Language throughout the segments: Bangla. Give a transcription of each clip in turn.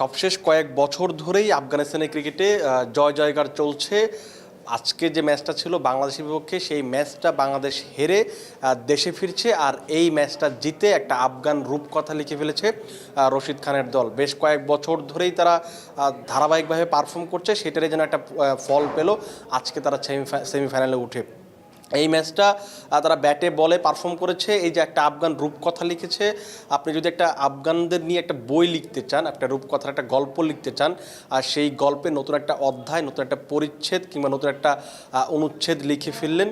সবশেষ কয়েক বছর ধরেই আফগানিস্তানের ক্রিকেটে জয় জয়গার চলছে। আজকে যে ম্যাচটা ছিল বাংলাদেশের বিপক্ষে, সেই ম্যাচটা বাংলাদেশ হেরে দেশে ফিরছে আর এই ম্যাচটা জিতে একটা আফগান রূপকথা লিখে ফেলেছে রশিদ খানের দল। বেশ কয়েক বছর ধরেই তারা ধারাবাহিকভাবে পারফর্ম করছে, সেটারই যেন একটা ফল পেল। আজকে তারা সেমিফাইনালে উঠে। এই ম্যাচটা তারা ব্যাটে বলে পারফর্ম করেছে। এই যে একটা আফগান রূপকথা লিখেছে, আপনি যদি একটা আফগানদের নিয়ে একটা বই লিখতে চান, একটা রূপকথার একটা গল্প লিখতে চান, আর সেই গল্পে নতুন একটা অধ্যায়, নতুন একটা পরিচ্ছেদ কিংবা নতুন একটা অনুচ্ছেদ লিখে ফেললেন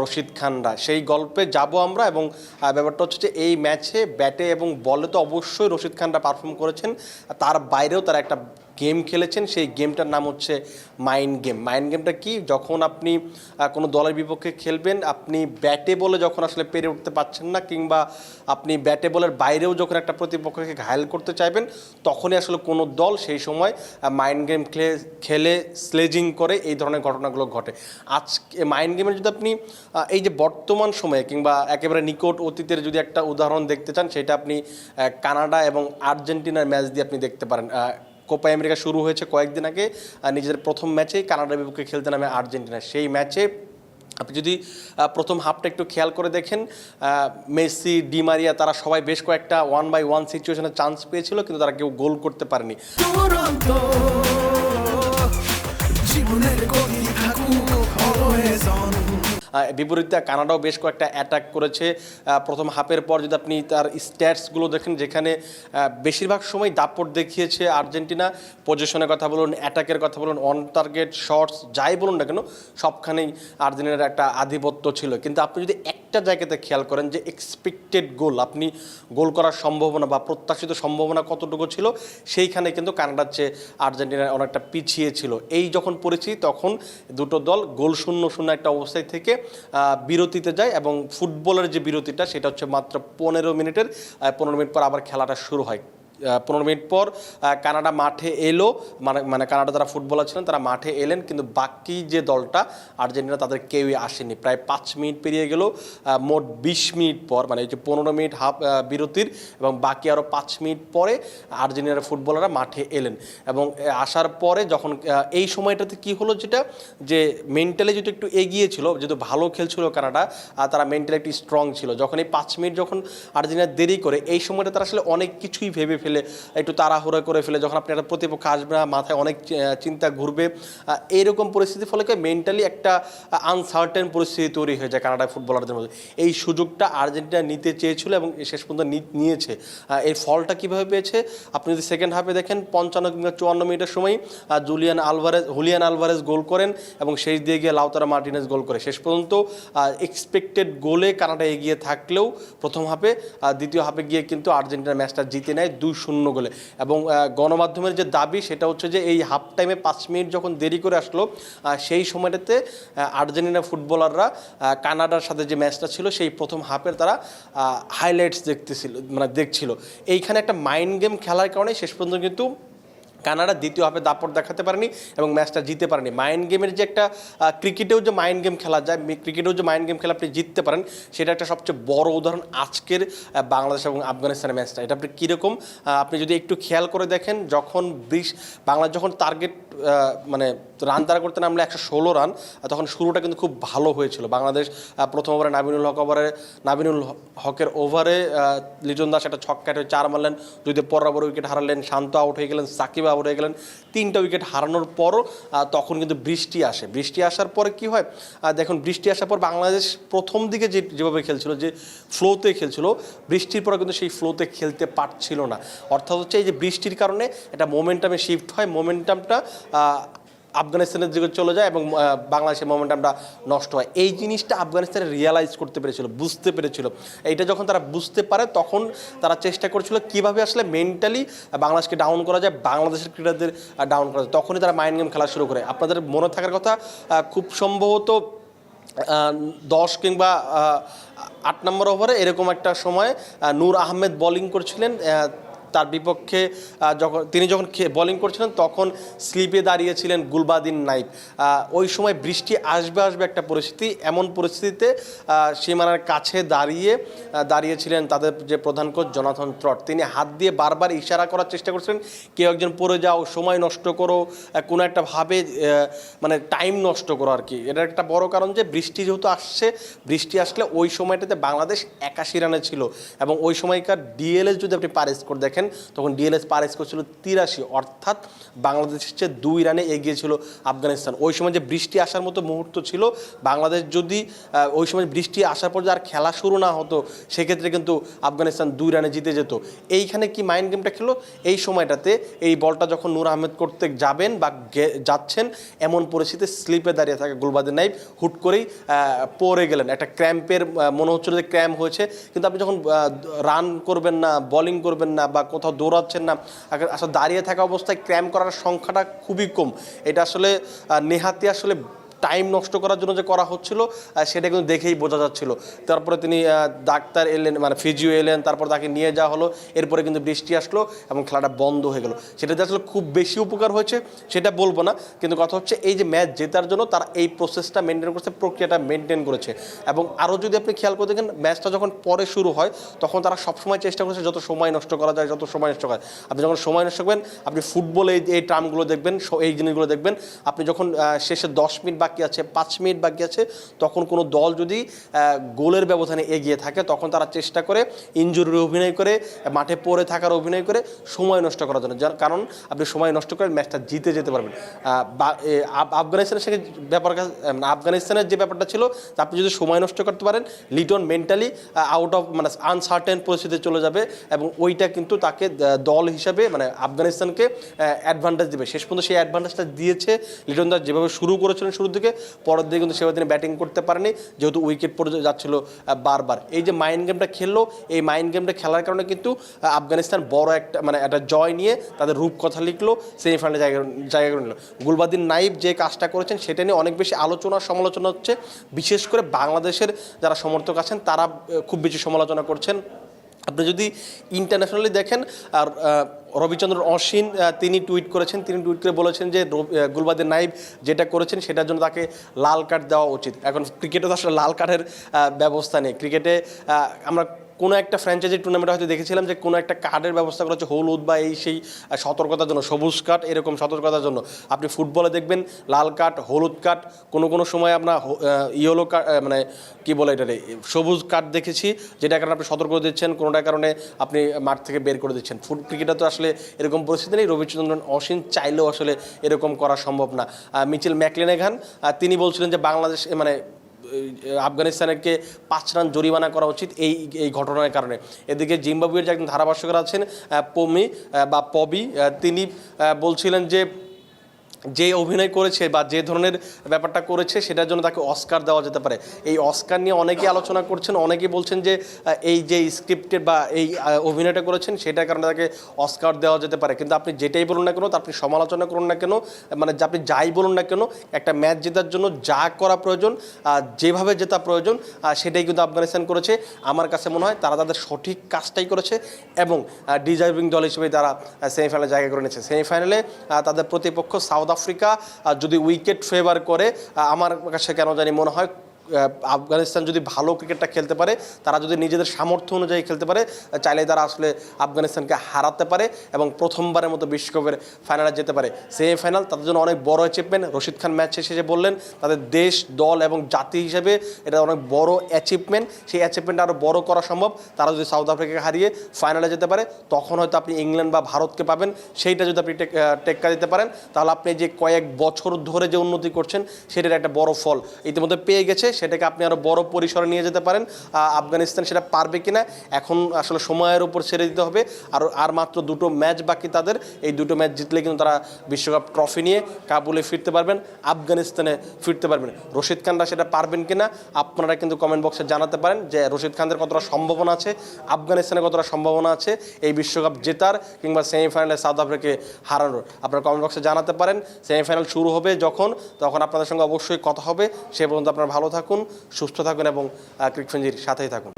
রশিদ খানরা সেই গল্পে যাব আমরা এবং ব্যাপারটা হচ্ছে যে এই ম্যাচে ব্যাটে এবং বলে তো অবশ্যই রশিদ খানরা পারফর্ম করেছেন, তার বাইরেও তারা একটা গেম খেলেছেন, সেই গেমটার নাম হচ্ছে মাইন্ড গেম। মাইন্ড গেমটা কি? যখন আপনি কোনো দলের বিপক্ষে খেলবেন, আপনি ব্যাটে বলে যখন আসলে পেরে উঠতে পারছেন না, কিংবা আপনি ব্যাটে বলের বাইরেও যখন একটা প্রতিপক্ষকে ঘায়াল করতে চাইবেন, তখনই আসলে কোনো দল সেই সময় মাইন্ড গেম খেলে খেলে স্লেজিং করে এই ধরনের ঘটনাগুলো ঘটে। আজকে, মাইন্ড গেমের যদি আপনি এই যে বর্তমান সময়ে কিংবা একেবারে নিকট অতীতের যদি একটা উদাহরণ দেখতে চান, সেটা আপনি কানাডা এবং আর্জেন্টিনার ম্যাচ দিয়ে আপনি দেখতে পারেন। কোপা আমেরিকা শুরু হয়েছে কয়েকদিন আগে, আর নিজেদের প্রথম ম্যাচেই কানাডার বিপক্ষে খেলতে নামে আর্জেন্টিনা। সেই ম্যাচে আপনি যদি প্রথম হাফটা একটু খেয়াল করে দেখেন মেসি ডিমারিয়া তারা সবাই বেশ কয়েকটা ওয়ান বাই ওয়ান সিচুয়েশনে চান্স পেয়েছিল, কিন্তু তারা কেউ গোল করতে পারেনি। বিপরীতে কানাডাও বেশ কয়েকটা অ্যাটাক করেছে। প্রথম হাফের পর যদি আপনি তার স্ট্যাটসগুলো দেখেন, যেখানে বেশিরভাগ সময় দাপট দেখিয়েছে আর্জেন্টিনা। পজিশনের কথা বলুন অ্যাটাকের কথা বলুন অন টার্গেট শর্টস যাই বলুন না কেন, সবখানেই আর্জেন্টিনার একটা আধিপত্য ছিল। কিন্তু আপনি যদি একটা জায়গাতে খেয়াল করেন যে এক্সপেক্টেড গোল আপনি গোল করার সম্ভাবনা বা প্রত্যাশিত সম্ভাবনা কতটুকু ছিল, সেইখানে কিন্তু কানাডার চেয়ে আর্জেন্টিনা অনেকটা পিছিয়ে ছিল। এই যখন পরিস্থিতি তখন দুটো দল গোল শূন্য শূন্য একটা অবস্থায় থেকে বিরতিতে যায় এবং ফুটবলের যে বিরতিটা, সেটা হচ্ছে মাত্র পনেরো মিনিটের পনেরো মিনিট পর আবার খেলাটা শুরু হয়। পনেরো মিনিট পর কানাডা মাঠে এলো। মানে মানে কানাডা যারা ফুটবলার ছিলেন, তারা মাঠে এলেন, কিন্তু বাকি যে দলটা, আর্জেন্টিনা তাদের কেউই আসেনি। প্রায় পাঁচ মিনিট পেরিয়ে গেল মোট বিশ মিনিট পর মানে এই যে পনেরো মিনিট হাফ বিরতির, এবং বাকি আরও পাঁচ মিনিট পরে আর্জেন্টিনার ফুটবলাররা মাঠে এলেন। এবং আসার পরে যখন এই সময়টাতে কি হলো যেটা, যে মেন্টালি যেটা একটু এগিয়ে ছিল, যেহেতু ভালো খেলছিল কানাডা, আর তারা মেন্টালি একটু স্ট্রং ছিল, যখন এই পাঁচ মিনিট যখন আর্জেন্টিনা দেরি করে, এই সময়টা তারা আসলে অনেক কিছুই ভেবে ফেলে, একটু তাড়াহুড়ো করে ফেলে, যখন আপনি একটা প্রতিপক্ষ আসবে না, মাথায় অনেক চিন্তা ঘুরবে। এইরকম পরিস্থিতির ফলে মেন্টালি একটা আনসার্টেন পরিস্থিতি তৈরি হয়ে যায় কানাডার ফুটবলারদের মধ্যে। এই সুযোগটা আর্জেন্টিনা নিতে চেয়েছিল এবং শেষ পর্যন্ত নিয়েছে। এর ফলটা কীভাবে পেয়েছে? আপনি যদি সেকেন্ড হাফে দেখেন, পঞ্চান্ন কিংবা চুয়ান্ন মিনিটের সময় Julian Alvarez, Julian Alvarez goal করেন এবং শেষ দিয়ে গিয়ে লাউতারা মার্টিনেজ গোল করে। শেষ পর্যন্ত এক্সপেক্টেড গোলে কানাডা এগিয়ে থাকলেও প্রথম হাফে দ্বিতীয় হাফে গিয়ে কিন্তু আর্জেন্টিনা ম্যাচটা জিতে নেয়। দুই শূন্য গোলে। এবং গণমাধ্যমের যে দাবি, সেটা হচ্ছে যে এই হাফ টাইমে পাঁচ মিনিট যখন দেরি করে আসলো সেই সময়টাতে আর্জেন্টিনা ফুটবলাররা কানাডার সাথে যে ম্যাচটা ছিল, সেই প্রথম হাফের তারা হাইলাইটস দেখতেছিল মানে দেখছিল। এইখানে একটা মাইন্ড গেম খেলার কারণে শেষ পর্যন্ত কিন্তু কানাডা দ্বিতীয় হাফে দাপট দেখাতে পারেনি এবং ম্যাচটা জিতে পারেনি। মাইন্ড গেমের যে একটা ক্রিকেটেও যে মাইন্ড গেম খেলা যায় ক্রিকেটেও যে মাইন্ড গেম খেলা আপনি জিততে পারেন, সেটা একটা সবচেয়ে বড় উদাহরণ আজকের বাংলাদেশ এবং আফগানিস্তানের ম্যাচটা। এটা আপনি কীরকম আপনি যদি একটু খেয়াল করে দেখেন, যখন বিশ, বাংলাদেশ যখন টার্গেট মানে রান তারা করতে নামলে একশো ষোলো রান তখন শুরুটা কিন্তু খুব ভালো হয়েছিল। বাংলাদেশ প্রথম ওভারে নাবিনুল হক ওভারে নাবিনুল হকের ওভারে লিজন দাস একটা ছক্কা চার মারলেন, দুইতে পরাবর উইকেট হারালেন, শান্ত আউট হয়ে গেলেন সাকিব আউট হয়ে গেলেন। তিনটা উইকেট হারানোর পরও তখন কিন্তু বৃষ্টি আসে। বৃষ্টি আসার পরে কি হয়? দেখুন, বৃষ্টি আসার পর বাংলাদেশ প্রথম দিকে যে, যেভাবে খেলছিল, যে ফ্লোতে খেলছিল, বৃষ্টির পরে কিন্তু সেই ফ্লোতে খেলতে পারছিল না। অর্থাৎ হচ্ছে এই যে বৃষ্টির কারণে এটা মোমেন্টামে শিফট হয়। মোমেন্টামটা আফগানিস্তানের দিকে চলে যায় এবং বাংলাদেশের মোমেন্টামটা নষ্ট হয়। এই জিনিসটা আফগানিস্তানে রিয়ালাইজ করতে পেরেছিল, বুঝতে পেরেছিল। এইটা যখন তারা বুঝতে পারে, তখন তারা চেষ্টা করেছিল কীভাবে আসলে মেন্টালি বাংলাদেশকে ডাউন করা যায়, বাংলাদেশের ক্রীড়াদের ডাউন করা যায়। তখনই তারা মাইন্ড গেম খেলা শুরু করে। আপনাদের মনে থাকার কথা খুব সম্ভবত দশ কিংবা আট নম্বর ওভারে এরকম একটা সময় নূর আহমেদ বোলিং করছিলেন তার বিপক্ষে যখন তিনি যখন বোলিং করছিলেন, তখন স্লিপে দাঁড়িয়েছিলেন গুলবাদিন নাইব ওই সময় বৃষ্টি আসবে আসবে একটা পরিস্থিতি, এমন পরিস্থিতিতে সীমানার কাছে দাঁড়িয়ে দাঁড়িয়েছিলেন তাদের যে প্রধান কোচ জনাথন ত্রট। তিনি হাত দিয়ে বারবার ইশারা করার চেষ্টা করছিলেন, কেউ একজন পড়ে যাও, সময় নষ্ট করো কোনো একটা ভাবে মানে টাইম নষ্ট করো আর কি। এটার একটা বড় কারণ যে বৃষ্টি যেহেতু আসছে, বৃষ্টি আসলে ওই সময়টাতে বাংলাদেশ একাশি রানে ছিল। এবং ওই সময়কার ডিএলএস যদি আপনি পার স্কোর দেখেন তখন ডিএলএস পার স্কোর ছিল তিরাশি, অর্থাৎ বাংলাদেশের চেয়ে দুই রানে এগিয়ে ছিল আফগানিস্তান। ওই সময় যে বৃষ্টি আসার মতো মুহূর্ত ছিল, বাংলাদেশ যদি ওই সময় বৃষ্টি আসার পর আর খেলা শুরু না হতো, সেক্ষেত্রে কিন্তু আফগানিস্তান দুই রানে জিতে যেত। এইখানে কি মাইন্ড গেমটা খেলো? এই সময়টাতে এই বলটা যখন নূর আহমেদ করতে যাবেন বা যাচ্ছেন, এমন পরিস্থিতি স্লিপে দাঁড়িয়ে থাকে গুলবাদিন নাইব হুট করেই পড়ে গেলেন। একটা ক্র্যাম্পের মনে হচ্ছিল যে ক্র্যাম্প হয়েছে, কিন্তু আপনি যখন রান করবেন না বোলিং করবেন না বা কোথাও দৌড়াচ্ছেন না আসলে দাঁড়িয়ে থাকা অবস্থায় ক্র্যাম করার সংখ্যাটা খুবই কম। এটা আসলে নেহাতি আসলে টাইম নষ্ট করার জন্য যে করা হচ্ছিল সেটা কিন্তু দেখেই বোঝা যাচ্ছিল। তারপরে তিনি ডাক্তার এলেন মানে ফিজিও এলেন, তারপর তাকে নিয়ে যাওয়া হলো, এরপরে কিন্তু বৃষ্টি আসলো এবং খেলাটা বন্ধ হয়ে গেল। সেটাতে আসলে খুব বেশি উপকার হয়েছে, সেটা বলব না, কিন্তু কথা হচ্ছে এই যে ম্যাচ জেতার জন্য তারা এই প্রসেসটা মেনটেন করছে, প্রক্রিয়াটা মেনটেন করেছে। এবং আরও যদি আপনি খেয়াল করে দেখেন, ম্যাচটা যখন পরে শুরু হয়, তখন তারা সবসময় চেষ্টা করছে যত সময় নষ্ট করা যায়, যত সময় নষ্ট করা আপনি যখন সময় নষ্ট করবেন, আপনি ফুটবলে এই টার্মগুলো দেখবেন এই জিনিসগুলো দেখবেন, আপনি যখন শেষে দশ মিনিট বাকি আছে, পাঁচ মিনিট বাকি আছে, তখন কোনো দল যদি গোলের ব্যবধানে এগিয়ে থাকে, তখন তারা চেষ্টা করে ইঞ্জুরির অভিনয় করে, মাঠে পড়ে থাকার অভিনয় করে সময় নষ্ট করার জন্য। যার কারণ, আপনি সময় নষ্ট করে ম্যাচটা জিতে যেতে পারবেন। আফগানিস্তানের সঙ্গে ব্যাপার আফগানিস্তানের যে ব্যাপারটা ছিল আপনি যদি সময় নষ্ট করতে পারেন, লিটন মেন্টালি আউট অফ মানে আনসার্টেন পরিস্থিতিতে চলে যাবে এবং ওইটা কিন্তু তাকে দল হিসাবে মানে আফগানিস্তানকে অ্যাডভান্টেজ দেবে। শেষ পর্যন্ত সেই অ্যাডভান্টেজটা দিয়েছে, লিটন দাস যেভাবে শুরু করেছিলেন শুরুর দিকে পরের দিকে কিন্তু সেভাবে তিনি ব্যাটিং করতে পারেনি, যেহেতু উইকেট পড়ে যাচ্ছিল বারবার। এই যে মাইন্ড গেমটা খেললো, এই মাইন্ড গেমটা খেলার কারণে কিন্তু আফগানিস্তান বড় একটা মানে একটা জয় নিয়ে তাদের রূপকথা লিখলো সেমিফাইনালে জায়গা জায়গা করে নিল। গুলবাদিন নাইব যে কাজটা করেছেন, সেটা নিয়ে অনেক বেশি আলোচনা, সমালোচনা হচ্ছে। বিশেষ করে বাংলাদেশের যারা সমর্থক আছেন, তারা খুব বেশি সমালোচনা করছেন। আপনি যদি ইন্টারন্যাশনালি দেখেন, আর রবিচন্দ্র অশ্বিন তিনি টুইট করেছেন, তিনি টুইট করে বলেছেন যে গুলবাদিন নাইব যেটা করেছেন সেটার জন্য তাকে লাল কার্ড দেওয়া উচিত। এখন ক্রিকেটে তো আসলে লাল কার্ডের ব্যবস্থা নেই। ক্রিকেটে আমরা কোনো একটা ফ্র্যাঞ্চাইজি টুর্নামেন্টে হয়তো দেখেছিলাম যে কোনো একটা কার্ডের ব্যবস্থা করা হচ্ছে, হলুদ বা এই সেই সতর্কতার জন্য, সবুজ কার্ড এরকম সতর্কতার জন্য। আপনি ফুটবলে দেখবেন, লাল কার্ড হলুদ কার্ড কোনো কোনো সময় আপনার ইয়েলো কার্ড মানে কি বলে এটা সবুজ কার্ড দেখেছি যেটা কারণে আপনি সতর্ক দিচ্ছেন, কোনোটার কারণে আপনি মাঠ থেকে বের করে দিচ্ছেন। ফুট ক্রিকেটে তো আসলে এরকম পরিস্থিতি নেই রবিচন্দ্রন অসীন চাইলেও আসলে এরকম করা সম্ভব না। মিচেল ম্যাকলেনেঘান তিনি বলছিলেন যে বাংলাদেশ মানে আফগানিস্তানকে পাঁচ রান জরিমানা করা উচিত এই এই ঘটনার কারণে। এদিকে জিম্বাবুয়ের যে একজন ধারাভাষ্যকার আছেন পমি বা পবি তিনি বলছিলেন যে যে অভিনয় করেছে বা যে ধরনের ব্যাপারটা করেছে, সেটার জন্য তাকে অস্কার দেওয়া যেতে পারে। এই অস্কার নিয়ে অনেকেই আলোচনা করছেন, অনেকেই বলছেন যে এই যে স্ক্রিপ্টেড বা এই অভিনয়টা করেছেন, সেটার কারণে তাকে অস্কার দেওয়া যেতে পারে। কিন্তু আপনি যেটাই বলুন না কেন আপনি সমালোচনা করুন না কেন মানে আপনি যাই বলুন না কেন, একটা ম্যাচ জেতার জন্য যা করা প্রয়োজন যেভাবে জেতা প্রয়োজন সেটাই কিন্তু আফগানিস্তান করেছে। আমার কাছে মনে হয় তারা তাদের সঠিক কাজটাই করেছে এবং ডিজার্ভিং দল হিসেবে তারা সেমিফাইনালে জায়গা করে নিয়েছে। সেমিফাইনালে তাদের প্রতিপক্ষ সাউথ আফ্রিকা যদি উইকেট ফেভার করে আমার কাছে কেন জানি মনে হয় আফগানিস্তান যদি ভালো ক্রিকেটটা খেলতে পারে, তারা যদি নিজেদের সামর্থ্য অনুযায়ী খেলতে পারে চাইলে তারা আসলে আফগানিস্তানকে হারাতে পারে এবং প্রথমবারের মতো বিশ্বকাপের ফাইনালে যেতে পারে। সেমিফাইনাল, তাদের জন্য অনেক বড় অ্যাচিভমেন্ট রশিদ খান ম্যাচ শেষে বললেন, তাদের দেশ, দল এবং জাতি হিসেবে এটা অনেক বড় অ্যাচিভমেন্ট সেই অ্যাচিভমেন্ট আরও বড় করা সম্ভব। তারা যদি সাউথ আফ্রিকাকে হারিয়ে ফাইনালে যেতে পারে, তখন হয়তো আপনি ইংল্যান্ড বা ভারতকে পাবেন। সেইটা যদি আপনি টেক্কা দিতে পারেন, তাহলে আপনি যে কয়েক বছর ধরে যে উন্নতি করছেন, সেটার একটা বড় ফল ইতিমধ্যে পেয়ে গেছে। সেটাকে আপনি আরও বড় পরিসরে নিয়ে যেতে পারেন। আফগানিস্তান সেটা পারবে কিনা, এখন আসলে সময়ের উপর ছেড়ে দিতে হবে। আর আর মাত্র দুটো ম্যাচ বাকি তাদের। এই দুটো ম্যাচ জিতলে কিন্তু তারা বিশ্বকাপ ট্রফি নিয়ে কাবুলে ফিরতে পারবেন, আফগানিস্তানে ফিরতে পারবেন। রশিদ খানরা সেটা পারবেন কিনা, আপনারা কিন্তু কমেন্ট বক্সে জানাতে পারেন যে রশিদ খানদের কতটা সম্ভাবনা আছে, আফগানিস্তানের কতটা সম্ভাবনা আছে এই বিশ্বকাপ জেতার কিংবা সেমিফাইনালে সাউথ আফ্রিকাকে হারানোর। আপনারা কমেন্ট বক্সে জানাতে পারেন। সেমিফাইনাল শুরু হবে যখন, তখন আপনাদের সঙ্গে অবশ্যই কথা হবে। সে পর্যন্ত আপনারা ভালো থাকুন সুস্থ থাকুন এবং ক্রিকফেঞ্জির সাথেই থাকুন।